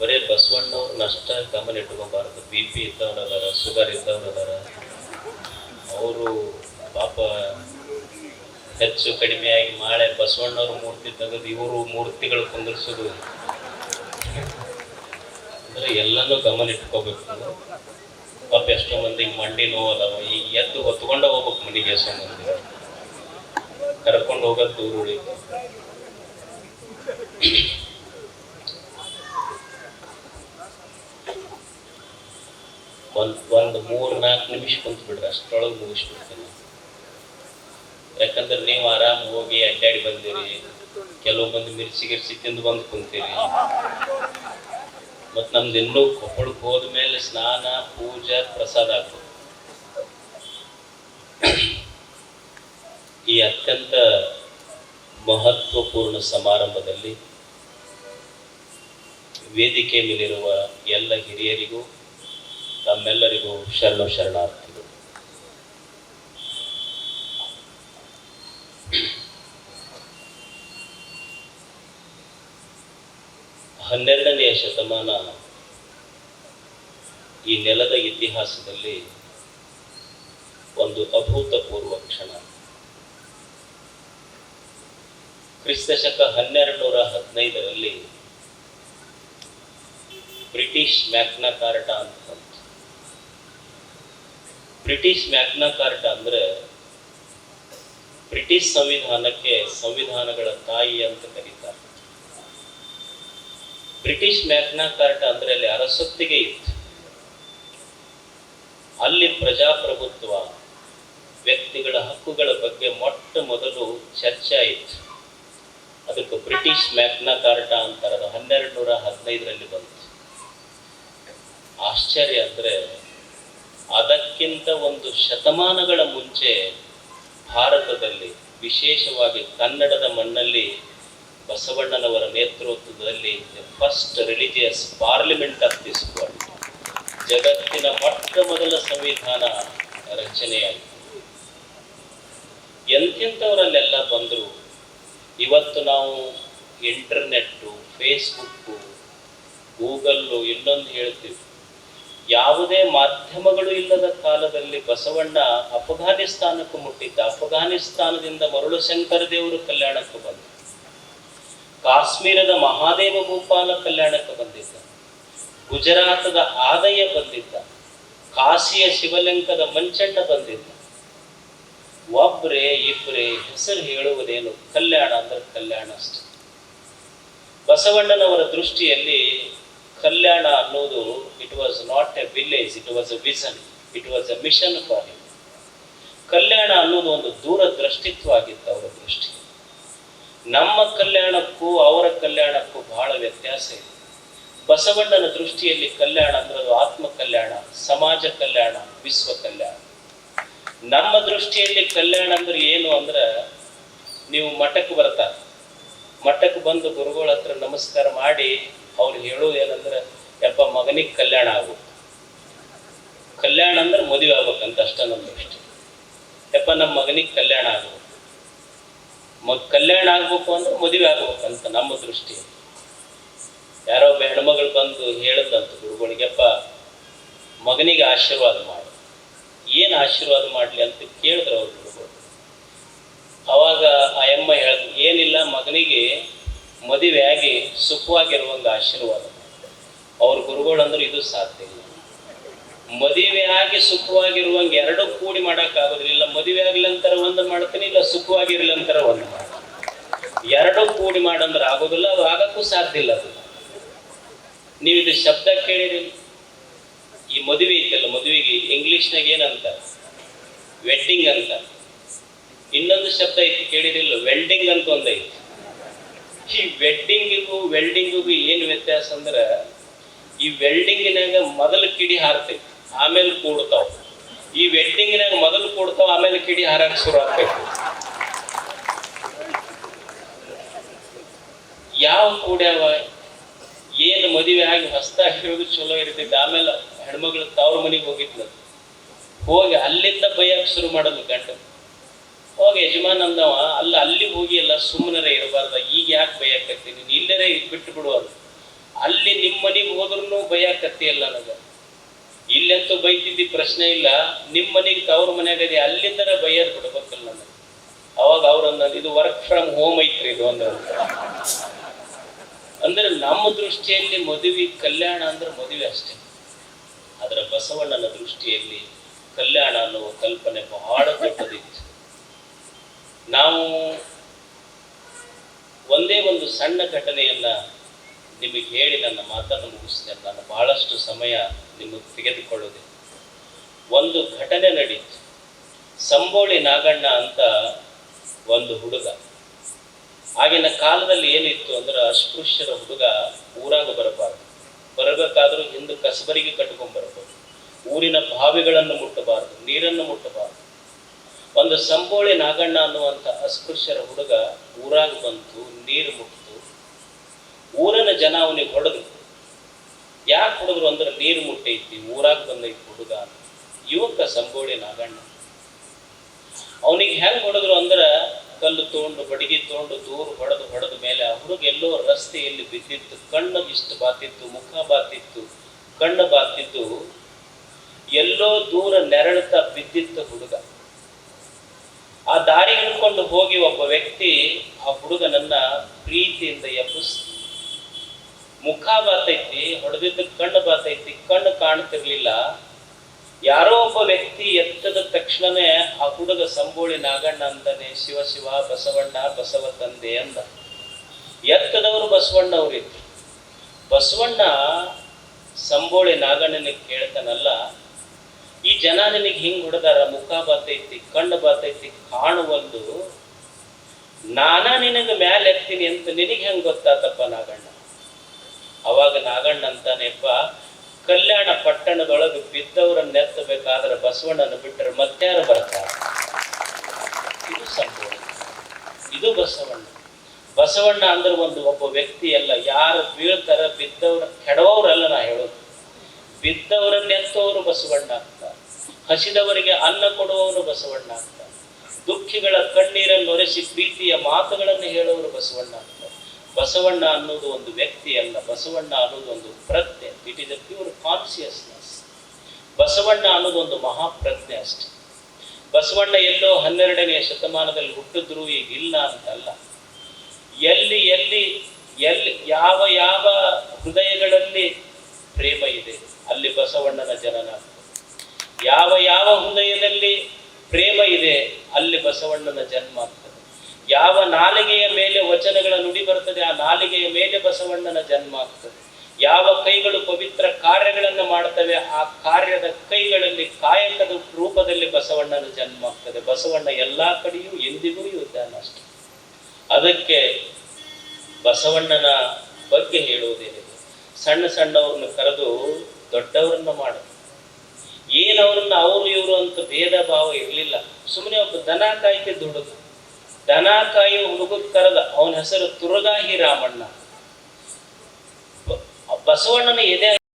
ಬರೇ ಬಸವಣ್ಣವ್ರನ್ನ ಅಷ್ಟ ಗಮನ ಇಟ್ಕೊಬಾರದು. ಬಿ ಪಿ ಇದ್ದವ್ರು ಅದಾರ ಶುಗರ್ ಇದ್ದವನದಾರ. ಅವರು ಪಾಪ ಹೆಚ್ಚು ಕಡಿಮೆ ಆಗಿ ಮಾಳೆ ಬಸವಣ್ಣವ್ರ ಮೂರ್ತಿ ತೆಗೆದು ಇವರು ಮೂರ್ತಿಗಳು ಕುಂದಿರ್ಸೋದು. ಅಂದ್ರೆ ಎಲ್ಲನೂ ಗಮನ ಇಟ್ಕೋಬೇಕು. ಪಾಪ ಎಷ್ಟೋ ಮಂದಿ ಮಂಡಿ ನೋವು ಅದಾವ. ಈಗ ಎದ್ದು ಹೊತ್ಕೊಂಡ ಹೋಗ್ಬೇಕು ಮನೆಗೆ ಎಷ್ಟೋ ಮಂದಿ. ಕರ್ಕೊಂಡು ಹೋಗೋದು ದೂರ ಉಳಿತು ಒಂದ್ ಒಂದು ಮೂರು ನಾಲ್ಕು ನಿಮಿಷ ಕುಂತ್ ಬಿಡ್ರಿ ಅಷ್ಟರೊಳಗೆ ಮುಗಿಸ್ಬಿಡ್ತೀನಿ. ಯಾಕಂದ್ರೆ ನೀವು ಆರಾಮ್ ಹೋಗಿ ಅಡ್ಡಾಡಿ ಬಂದಿರಿ. ಕೆಲವು ಮಂದಿ ಮಿರ್ಚಿ ಗಿರ್ಚಿ ತಿಂದು ಬಂದು ಕುಂತೀರಿ. ಮತ್ ನಮ್ದು ಇನ್ನೂ ಕೊಪ್ಪಳಕ್ಕೆ ಹೋದ್ಮೇಲೆ ಸ್ನಾನ, ಪೂಜೆ, ಪ್ರಸಾದ ಆಗ್ತದೆ ಈ ಅತ್ಯಂತ ಮಹತ್ವಪೂರ್ಣ ಸಮಾರಂಭದಲ್ಲಿ ವೇದಿಕೆ ಮೇಲಿರುವ ಎಲ್ಲ ಹಿರಿಯರಿಗೂ ತಮ್ಮೆಲ್ಲರಿಗೂ ಶರಣ ಶರಣಾರ್ಥಿಗಳು ಹನ್ನೆರಡನೆಯ ಶತಮಾನ ಈ ನೆಲದ ಇತಿಹಾಸದಲ್ಲಿ ಒಂದು ಅಭೂತಪೂರ್ವ ಕ್ಷಣ ಕ್ರಿಸ್ತಶಕ ಹನ್ನೆರಡು ನೂರ ಹದಿನೈದರಲ್ಲಿ ಬ್ರಿಟಿಷ್ ಮ್ಯಾಗ್ನಾ ಕಾರ್ಟ ಅಂತ. ಬ್ರಿಟಿಷ್ ಮ್ಯಾಗ್ನಾ ಕಾರ್ಟ್ ಅಂದ್ರೆ ಬ್ರಿಟಿಷ್ ಸಂವಿಧಾನಕ್ಕೆ ಸಂವಿಧಾನಗಳ ತಾಯಿ ಅಂತ ಕರೀತಾರೆ. ಬ್ರಿಟಿಷ್ ಮ್ಯಾಗ್ನಾ ಕಾರ್ಟ್ ಅಂದ್ರೆ ಅಲ್ಲಿ ಅರಸೊತ್ತಿಗೆ ಇತ್ತು. ಅಲ್ಲಿ ಪ್ರಜಾಪ್ರಭುತ್ವ, ವ್ಯಕ್ತಿಗಳ ಹಕ್ಕುಗಳ ಬಗ್ಗೆ ಮೊಟ್ಟ ಮೊದಲು ಚರ್ಚೆ ಆಯಿತು ಅದಕ್ಕೆ ಬ್ರಿಟಿಷ್ ಮ್ಯಾಗ್ನಾ ಕಾರ್ಟ ಅಂತಾರೆ ಅದು ಹನ್ನೆರಡು ನೂರ ಹದಿನೈದರಲ್ಲಿ ಬಂತು. ಆಶ್ಚರ್ಯ ಅಂದ್ರೆ ಅದಕ್ಕಿಂತ ಒಂದು ಶತಮಾನಗಳ ಮುಂಚೆ ಭಾರತದಲ್ಲಿ, ವಿಶೇಷವಾಗಿ ಕನ್ನಡದ ಮಣ್ಣಲ್ಲಿ ಬಸವಣ್ಣನವರ ನೇತೃತ್ವದಲ್ಲಿ ಫಸ್ಟ್ ರಿಲಿಜಿಯಸ್ ಪಾರ್ಲಿಮೆಂಟ್ ಆಫ್ ಜಗತ್ತಿನ ಮೊಟ್ಟ ಮೊದಲ ಸಂವಿಧಾನ ರಚನೆಯಾಯಿತು. ಎಂತೆಂಥವರಲ್ಲೆಲ್ಲ ಬಂದರು? ಇವತ್ತು ನಾವು ಇಂಟರ್ನೆಟ್ಟು ಫೇಸ್ಬುಕ್ಕು ಗೂಗಲ್ಲು ಇನ್ನೊಂದು ಹೇಳ್ತೀವಿ. ಯಾವುದೇ ಮಾಧ್ಯಮಗಳು ಇಲ್ಲದ ಕಾಲದಲ್ಲಿ ಬಸವಣ್ಣ ಅಫ್ಘಾನಿಸ್ತಾನಕ್ಕೂ ಮುಟ್ಟಿದ್ದ. ಅಫ್ಘಾನಿಸ್ತಾನದಿಂದ ಮರುಳು ಶಂಕರ ದೇವರು ಕಲ್ಯಾಣಕ್ಕೆ ಬಂದ. ಕಾಶ್ಮೀರದ ಮಹಾದೇವ ಭೂಪಾಲ ಕಲ್ಯಾಣಕ್ಕೆ ಬಂದಿದ್ದ. ಗುಜರಾತದ ಆದಯ ಬಂದಿದ್ದ. ಕಾಶಿಯ ಶಿವಲಿಂಗದ ಮಂಚಣ್ಣ ಬಂದಿದ್ದ. ಒಬ್ರೇ ಇಬ್ರೇ ಹೆಸರು ಹೇಳುವುದೇನು? ಕಲ್ಯಾಣ ಅಂದ್ರೆ ಕಲ್ಯಾಣ ಅಷ್ಟೆ. ಬಸವಣ್ಣನವರ ದೃಷ್ಟಿಯಲ್ಲಿ ಕಲ್ಯಾಣ ಅನ್ನೋದು it was not a village it was a vision it was a mission for him Kalyana ಅನ್ನೋದು ಒಂದು ದೂರದೃಷ್ಟಿತ್ವ ಆಗಿತ್ತು ಅವರ ದೃಷ್ಟಿ. ನಮ್ಮ ಕಲ್ಯಾಣಕ್ಕೂ, ಅವರ ಕಲ್ಯಾಣಕ್ಕೂ ಬಹಳ ವ್ಯತ್ಯಾಸ ಇದೆ. ಬಸವಣ್ಣನ ದೃಷ್ಟಿಯಲ್ಲಿ ಕಲ್ಯಾಣ ಅಂದ್ರೆ ಅದು ಆತ್ಮ ಕಲ್ಯಾಣ, ಸಮಾಜ ಕಲ್ಯಾಣ, ವಿಶ್ವ ಕಲ್ಯಾಣ. ನಮ್ಮ ದೃಷ್ಟಿಯಲ್ಲಿ ಕಲ್ಯಾಣ ಅಂದ್ರೆ ಏನು ಅಂದ್ರೆ, ನೀವು ಮಠಕ್ಕೆ ಬರ್ತಾರೆ. ಮಠಕ್ಕೆ ಬಂದು ಗುರುಗಳ ಹತ್ರ ನಮಸ್ಕಾರ ಮಾಡಿ ಅವ್ರು ಹೇಳೋದು ಏನಂದ್ರೆ, ಯಪ್ಪ ಮಗನಿಗೆ ಕಲ್ಯಾಣ ಆಗು. ಕಲ್ಯಾಣ ಅಂದ್ರೆ ಮದುವೆ ಆಗ್ಬೇಕಂತ ಅಷ್ಟ ನಮ್ಮ ದೃಷ್ಟಿ. ಯಪ್ಪ ನಮ್ಮ ಮಗನಿಗೆ ಕಲ್ಯಾಣ ಆಗು. ಮಗ ಕಲ್ಯಾಣ ಆಗ್ಬೇಕು ಅಂದ್ರೆ ಮದುವೆ ಆಗ್ಬೇಕಂತ ನಮ್ಮ ದೃಷ್ಟಿ. ಯಾರೋ ಒಬ್ಬ ಹೆಣ್ಮಗಳು ಬಂದು ಹೇಳದಂತ ಗುರುಗಳಿಗೆಪ್ಪ ಮಗನಿಗೆ ಆಶೀರ್ವಾದ ಮಾಡು. ಏನು ಆಶೀರ್ವಾದ ಮಾಡಲಿ ಅಂತ ಕೇಳಿದ್ರು ಅವ್ರು ಗುರುಗಳು. ಅವಾಗ ಆ ಎಮ್ಮ ಹೇಳ್ದ, ಏನಿಲ್ಲ ಮಗನಿಗೆ ಮದುವೆ ಆಗಿ ಸುಖವಾಗಿರುವಂಗ ಆಶೀರ್ವಾದ. ಅವ್ರ ಗುರುಗಳು ಅಂದ್ರೆ ಇದು ಸಾಧ್ಯ ಇಲ್ಲ. ಮದುವೆ ಆಗಿ ಸುಖವಾಗಿರುವಂಗ ಎರಡು ಕೂಡಿ ಮಾಡಕ್ ಆಗೋದಿಲ್ಲ ಮದುವೆ ಆಗ್ಲಂತರ ಒಂದು ಮಾಡ್ತೀನಿ, ಇಲ್ಲ ಸುಖವಾಗಿರ್ಲಂತರ ಒಂದು ಮಾಡ್ತೀನಿ. ಎರಡು ಕೂಡಿ ಮಾಡಂದ್ರೆ ಆಗೋದಿಲ್ಲ, ಅದು ಆಗಕ್ಕೂ ಸಾಧ್ಯ ಇಲ್ಲ ಅದು. ನೀವು ಇದು ಶಬ್ದ ಕೇಳಿರಿ. ಈ ಮದುವೆ ಐತಲ್ಲ, ಮದುವೆಗೆ ಇಂಗ್ಲಿಷ್ನಾಗ ಏನಂತ? ವೆಡ್ಡಿಂಗ್ ಅಂತ. ಇನ್ನೊಂದು ಶಬ್ದ ಐತಿ ಕೇಳಿರಿಲ್ಲ ವೆಲ್ಡಿಂಗ್ ಅಂತ ಒಂದು ಐತಿ ಈ ವೆಡ್ಡಿಂಗಿಗೂ ವೆಲ್ಡಿಂಗಿಗೂ ಏನು ವ್ಯತ್ಯಾಸ ಅಂದ್ರೆ, ಈ ವೆಲ್ಡಿಂಗಿನಾಗ ಮೊದಲು ಕಿಡಿ ಹಾರ್ತೈತಿ ಆಮೇಲೆ ಕೂಡ್ತಾವ. ಈ ವೆಡ್ಡಿಂಗಿನಾಗ ಮೊದಲು ಕೂಡ್ತಾವ, ಆಮೇಲೆ ಕಿಡಿ ಹಾರಕ್ಕೆ ಶುರು ಆಗ್ತೈತಿ ಯಾವ ಕೂಡ್ಯಾವ, ಏನು ಮದುವೆ ಆಗಿ ಹೊಸ್ತಾಗಿರೋದು ಚಲೋ ಇರ್ತೈತಿ ಆಮೇಲೆ ಹೆಣ್ಮಗಳು ತವ್ರ ಮನೆಗೆ ಹೋಗಿದ್ಲು. ಹೋಗಿ ಅಲ್ಲಿಂದ ಬೈಯಕ್ಕೆ ಶುರು ಮಾಡೋದು ಗಂಡ. ಹೋಗಿ ಯಜಮಾನ್ ಅಂದವ, ಅಲ್ಲ, ಅಲ್ಲಿ ಹೋಗಿ ಎಲ್ಲ ಸುಮ್ಮನರೇ ಇರಬಾರ್ದ, ಈಗ ಯಾಕೆ ಭಯಕತ್ತಿ ನೀನು ಇಲ್ಲರೇ ಬಿಟ್ಟು ಬಿಡುವುದು ಅದು. ಅಲ್ಲಿ ನಿಮ್ಮ ಮನೆಗೆ ಹೋದ್ರೂ ಬೈಯಾಕತ್ತಿ ಅಲ್ಲ ನನಗ. ಇಲ್ಲಂತೂ ಬೈತಿದ್ದಿ, ಪ್ರಶ್ನೆ ಇಲ್ಲ. ನಿಮ್ಮ ಮನೆಗೆ ತವ್ರ ಮನೆಯಾಗದೆ ಅಲ್ಲಿಂದರ ಬೈಯರ್ ಬಿಡ್ಬೇಕಲ್ಲ ನನಗೆ. ಅವಾಗ ಅವ್ರಂದ ಇದು ವರ್ಕ್ ಫ್ರಮ್ ಹೋಮ್ ಐತ್ರಿ ಇದು ಅಂದ್ರೆ ಅಂದ್ರೆ ನಮ್ಮ ದೃಷ್ಟಿಯಲ್ಲಿ ಮದುವೆ, ಕಲ್ಯಾಣ ಅಂದ್ರೆ ಮದುವೆ ಅಷ್ಟೇ. ಅದರ ಬಸವಣ್ಣನ ದೃಷ್ಟಿಯಲ್ಲಿ ಕಲ್ಯಾಣ ಅನ್ನುವ ಕಲ್ಪನೆ ಬಹಳ ದೊಡ್ಡದಿತ್ತು. ನಾವು ಒಂದೇ ಒಂದು ಸಣ್ಣ ಘಟನೆಯನ್ನು ನಿಮಗೆ ಹೇಳಿ ನನ್ನ ಮಾತನ್ನು ಮುಗಿಸ್ತೇನೆ ನಾನು ಬಹಳಷ್ಟು ಸಮಯ ನಿಮಗೆ ತೆಗೆದುಕೊಳ್ಳುವುದಿಲ್ಲ ಒಂದು ಘಟನೆ ನಡೀತು. ಸಂಬೋಳಿ ನಾಗಣ್ಣ ಅಂತ ಒಂದು ಹುಡುಗ. ಆಗಿನ ಕಾಲದಲ್ಲಿ ಏನಿತ್ತು ಅಂದ್ರೆ ಅಸ್ಪೃಶ್ಯರ ಹುಡುಗ ಊರಾಗ ಬರಬಾರದು. ಬರಬೇಕಾದ್ರೂ ಹಿಂದೆ ಕಸಬರಿಗೆ ಕಟ್ಕೊಂಡ್ ಬರಬಹುದು ಊರಿನ ಬಾವಿಗಳನ್ನು ಮುಟ್ಟಬಾರದು, ನೀರನ್ನು ಮುಟ್ಟಬಾರದು. ಒಂದು ಸಂಬೋಳಿ ನಾಗಣ್ಣ ಅನ್ನುವಂಥ ಅಸ್ಪೃಶ್ಯರ ಹುಡುಗ ಊರಾಗ ಬಂತು, ನೀರು ಮುಟ್ತು. ಊರನ ಜನ ಅವನಿಗೆ ಹೊಡೆದು ಯಾಕೆ ಹುಡುಗರು ಅಂದ್ರೆ ನೀರು ಮುಟ್ಟೈತಿ, ಊರಾಗ ಬಂದೈತಿ ಹುಡುಗ. ಯುವಕ ಸಂಬೋಳಿ ನಾಗಣ್ಣ. ಅವನಿಗೆ ಹೆಂಗ್ ಹೊಡೆದ್ರು ಅಂದ್ರೆ ಕಲ್ಲು ತೊಗೊಂಡು, ಬಡಗಿ ತೊಗೊಂಡು ದೂರ ಹೊಡೆದು ಹೊಡೆದ ಮೇಲೆ ಆ ಹುಡುಗ ಎಲ್ಲೋ ರಸ್ತೆಯಲ್ಲಿ ಬಿದ್ದಿತ್ತು ಕಣ್ಣು ಇಷ್ಟು ಬಾತಿತ್ತು, ಮುಖ ಬಾತಿತ್ತು, ಕಣ್ಣು ಬಾತಿದ್ದು ಎಲ್ಲೋ ದೂರ ನೆರಳುತ್ತಾ ಬಿದ್ದಿತ್ತು ಹುಡುಗ. ಹೋಗಿ ಒಬ್ಬ ವ್ಯಕ್ತಿ ಆ ಹುಡುಗನನ್ನ ಪ್ರೀತಿಯಿಂದ ಎಬ್ಬಿಸ್. ಮುಖ ಬಾತೈತಿ ಹೊಡೆದಿದ್ದ ಕಣ್ಣು ಬಾತೈತಿ ಕಣ್ಣು ಕಾಣ್ತಿರ್ಲಿಲ್ಲ. ಯಾರೋ ಒಬ್ಬ ವ್ಯಕ್ತಿ ಎತ್ತದ ತಕ್ಷಣನೇ ಆ ಹುಡುಗ ಸಂಬೋಳಿ ನಾಗಣ್ಣ ಅಂತಾನೆ ಶಿವ ಶಿವ, ಬಸವಣ್ಣ, ಬಸವ ತಂದೆ ಅಂದ. ಎತ್ತದವರು ಬಸವಣ್ಣ ಅವರಿದ್ರು. ಬಸವಣ್ಣ ಸಂಬೋಳಿ ನಾಗಣ್ಣನಿಗೆ ಕೇಳ್ತಾನಲ್ಲ ಈ ಜನ ನಿನಗೆ ಹಿಂಗೆ ಹೊಡೆದಾರ ಮುಖ ಬರ್ತೈತಿ, ಕಣ್ಣು ಬರ್ತೈತಿ ಕಾಣುವಂದು ನಾನಾ ನಿನಗೆ ಮ್ಯಾಲೆ ಎತ್ತೀನಿ ಅಂತ ನಿನಗೆ ಹೆಂಗ್ ಗೊತ್ತಾತಪ್ಪ ನಾಗಣ್ಣ? ಅವಾಗ ನಾಗಣ್ಣ ಅಂತಾನೆಪ್ಪ ಕಲ್ಯಾಣ ಪಟ್ಟಣದೊಳಗೆ ಬಿದ್ದವರನ್ನ ಎತ್ತಬೇಕಾದ್ರೆ ಬಸವಣ್ಣನ ಬಿಟ್ಟರೆ ಮತ್ತಾರು ಬರ್ತಾರೆ? ಇದು ಸಂಪೂರ್ಣ. ಇದು ಬಸವಣ್ಣ. ಬಸವಣ್ಣ ಅಂದ್ರೆ ಒಂದು ಒಬ್ಬ ವ್ಯಕ್ತಿ ಅಲ್ಲ. ಯಾರು ಬೀಳ್ತಾರ, ಬಿದ್ದವ್ರ, ಕೆಡವವ್ರಲ್ಲ ನಾ ಹೇಳೋದು. ಬಿದ್ದವರನ್ನ ಎತ್ತುವವರು ಬಸವಣ್ಣ. ಹಸಿದವರಿಗೆ ಅನ್ನ ಕೊಡುವವನು ಬಸವಣ್ಣ ಅಂತ. ದುಃಖಿಗಳ ಕಣ್ಣೀರನ್ನು ಒರೆಸಿ ಪ್ರೀತಿಯ ಮಾತುಗಳನ್ನು ಹೇಳುವವರು ಬಸವಣ್ಣ ಅಂತ. ಬಸವಣ್ಣ ಅನ್ನೋದು ಒಂದು ವ್ಯಕ್ತಿ ಅಲ್ಲ, ಬಸವಣ್ಣ ಅನ್ನೋದು ಒಂದು ಪ್ರಜ್ಞೆ. It is a pure consciousness Basavanna ಅನ್ನೋದು ಒಂದು ಮಹಾಪ್ರಜ್ಞೆ ಅಷ್ಟೆ. ಬಸವಣ್ಣ ಎಲ್ಲೋ ಹನ್ನೆರಡನೆಯ ಶತಮಾನದಲ್ಲಿ ಹುಟ್ಟಿದ್ರು ಈಗ ಇಲ್ಲ ಅಂತಲ್ಲ. ಎಲ್ಲಿ ಎಲ್ಲಿ ಎಲ್ಲಿ, ಯಾವ ಯಾವ ಹೃದಯಗಳಲ್ಲಿ ಪ್ರೇಮ ಇದೆ, ಅಲ್ಲಿ ಬಸವಣ್ಣನ ಜನನ. ಯಾವ ಯಾವ ಹೃದಯದಲ್ಲಿ ಪ್ರೇಮ ಇದೆ, ಅಲ್ಲಿ ಬಸವಣ್ಣನ ಜನ್ಮ ಆಗ್ತದೆ. ಯಾವ ನಾಲಿಗೆಯ ಮೇಲೆ ವಚನಗಳ ನುಡಿ ಬರ್ತದೆ, ಆ ನಾಲಿಗೆಯ ಮೇಲೆ ಬಸವಣ್ಣನ ಜನ್ಮ ಆಗ್ತದೆ. ಯಾವ ಕೈಗಳು ಪವಿತ್ರ ಕಾರ್ಯಗಳನ್ನು ಮಾಡ್ತವೆ, ಆ ಕಾರ್ಯದ ಕೈಗಳಲ್ಲಿ ಕಾಯಕದ ರೂಪದಲ್ಲಿ ಬಸವಣ್ಣನ ಜನ್ಮ ಆಗ್ತದೆ. ಬಸವಣ್ಣ ಎಲ್ಲಾ ಕಡೆಯೂ ಎಂದಿಗೂ ಇದ್ದಾನೆ ಅಷ್ಟೆ. ಅದಕ್ಕೆ ಬಸವಣ್ಣನ ಬಗ್ಗೆ ಹೇಳುವುದೇನಿದೆ ಸಣ್ಣ ಸಣ್ಣವ್ರನ್ನ ಕರೆದು ದೊಡ್ಡವರನ್ನ ಮಾಡು. ಏನ್ ಅವ್ರನ್ನ ಅವರು ಇವರು ಅಂತ ಭೇದ ಭಾವ ಇರಲಿಲ್ಲ. ಸುಮ್ಮನೆ ಒಬ್ಬ ದನ ಕಾಯ್ತಿದ್ದ ಹುಡುಗ ದನ ಕಾಯಿ ಹುಡುಗ ಕರೆದ ಅವನ ಹೆಸರು ತುರಗಾಹಿ ರಾಮಣ್ಣ. ಬಸವಣ್ಣನ ಎದೆ